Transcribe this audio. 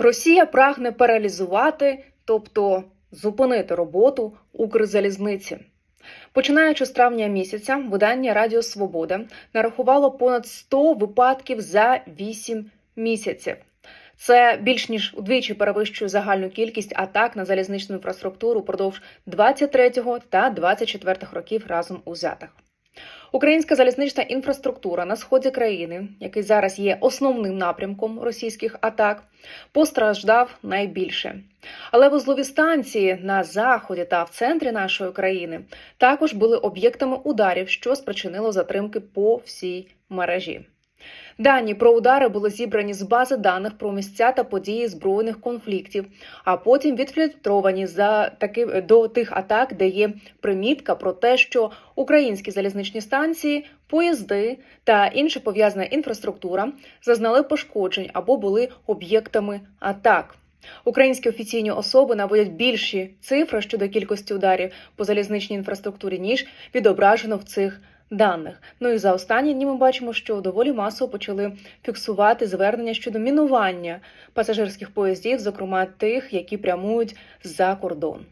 Росія прагне паралізувати, тобто зупинити роботу Укрзалізниці. Починаючи з травня місяця, видання Радіо Свобода нарахувало понад 100 випадків за 8 місяців. Це більш ніж удвічі перевищує загальну кількість атак на залізничну інфраструктуру впродовж 23 та 24 років разом узятих. Українська залізнична інфраструктура на сході країни, який зараз є основним напрямком російських атак, постраждав найбільше. Але вузлові станції на заході та в центрі нашої країни також були об'єктами ударів, що спричинило затримки по всій мережі. Дані про удари були зібрані з бази даних про місця та події збройних конфліктів, а потім відфільтровані за таки до тих атак, де є примітка про те, що українські залізничні станції, поїзди та інша пов'язана інфраструктура зазнали пошкоджень або були об'єктами атак. Українські офіційні особи наводять більші цифри щодо кількості ударів по залізничній інфраструктурі, ніж відображено в цих даних. Ну і за останні дні ми бачимо, що доволі масово почали фіксувати звернення щодо мінування пасажирських поїздів, зокрема тих, які прямують за кордон.